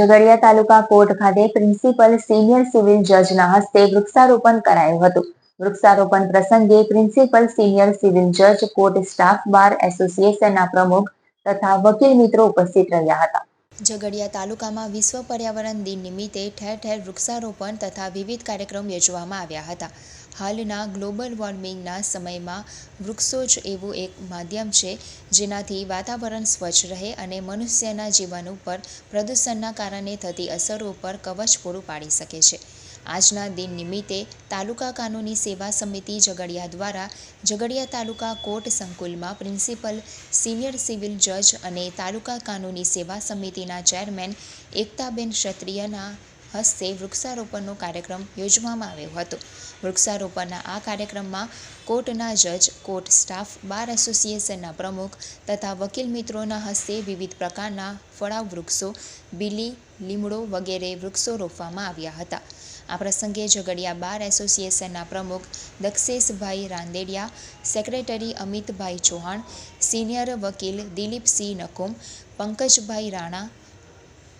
Jhagadia taluka court ખાતે principal senior civil જજના હસ્તે વૃક્ષારોપણ કરાયું હતું. વૃક્ષારોપણ પ્રસંગે પ્રિન્સિપલ સિનિયર સિવિલ જજ કોર્ટ સ્ટાફ, બાર એસોસિએશનના પ્રમુખ તથા વકીલ મિત્રો ઉપસ્થિત રહ્યા હતા. ઝઘડિયા તાલુકામાં વિશ્વ પર્યાવરણ દિન નિમિત્તે ઠેર ઠેર વૃક્ષારોપણ તથા વિવિધ કાર્યક્રમ યોજવામાં આવ્યા હતા. હાલના ગ્લોબલ વોર્મિંગના સમયમાં વૃક્ષો જ એવું એક માધ્યમ છે, જેનાથી વાતાવરણ સ્વચ્છ રહે અને મનુષ્યના જીવન ઉપર પ્રદૂષણના કારણે થતી અસરો પર કવચ પૂરું પાડી શકે છે. આજના દિન નિમિત્તે તાલુકા કાનૂની સેવા સમિતિ ઝઘડિયા દ્વારા ઝઘડિયા તાલુકા કોર્ટ સંકુલમાં પ્રિન્સિપલ, સિનિયર સિવિલ જજ અને તાલુકા કાનૂની સેવા સમિતિના ચેરમેન એકતાબેન ક્ષત્રિયના હસ્તે વૃક્ષારોપણનો કાર્યક્રમ યોજવામાં આવ્યો હતો. વૃક્ષારોપણના આ કાર્યક્રમમાં કોર્ટના જજ, કોર્ટ સ્ટાફ, બાર એસોસિએશનના પ્રમુખ તથા વકીલ મિત્રોના હસ્તે વિવિધ પ્રકારના ફળાવ વૃક્ષો બીલી, લીમડો વગેરે વૃક્ષો રોપવામાં આવ્યા હતા. આ પ્રસંગે ઝઘડિયા બાર એસોસિએશનના પ્રમુખ દક્ષેશભાઈ રાંદેડિયા, સેક્રેટરી અમિતભાઈ ચૌહાણ, સિનિયર વકીલ દિલીપસિંહ નકુમ, પંકજભાઈ રાણા,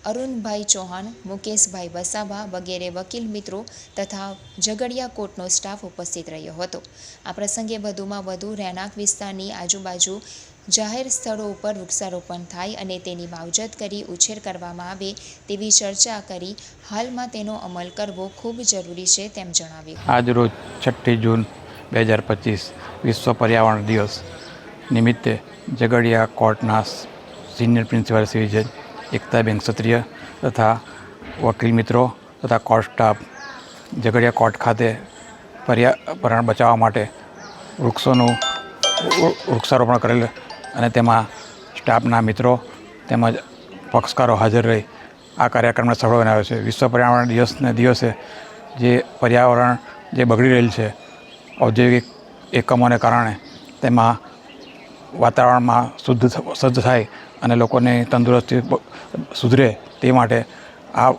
અરુણભાઈ ચૌહાણ, મુકેશભાઈ વસાવા વગેરે વકીલ મિત્રો તથા ઝઘડિયા કોર્ટનો સ્ટાફ ઉપસ્થિત રહ્યો હતો. આ પ્રસંગે વધુમાં વધુ રહેણાંક વિસ્તારની આજુબાજુ જાહેર સ્થળો ઉપર વૃક્ષારોપણ થાય અને તેની માવજત કરી ઉછેર કરવામાં આવે તેવી ચર્ચા કરી. હાલમાં તેનો અમલ કરવો ખૂબ જરૂરી છે તેમ જણાવ્યું. આજ રોજ છઠ્ઠી જૂન બે હજાર પચીસ વિશ્વ પર્યાવરણ દિવસ નિમિત્તે ઝઘડિયા કોર્ટના સિનિયર પ્રિન્સિપાલ શ્રી જજ એકતાબેન ક્ષત્રિય તથા વકીલ મિત્રો તથા કોર્ટ સ્ટાફ ઝઘડિયા કોર્ટ ખાતે પર્યાવરણ બચાવવા માટે વૃક્ષોનું વૃક્ષારોપણ કરેલ અને તેમાં સ્ટાફના મિત્રો તેમજ પક્ષકારો હાજર રહી આ કાર્યક્રમને સફળ બનાવ્યો છે. વિશ્વ પર્યાવરણ દિવસને દિવસે જે પર્યાવરણ જે બગડી રહેલ છે, ઔદ્યોગિક એકમોને કારણે તેમાં વાતાવરણમાં શુદ્ધ સજ્જ થાય અને લોકોની તંદુરસ્તી સુધરે તે માટે આ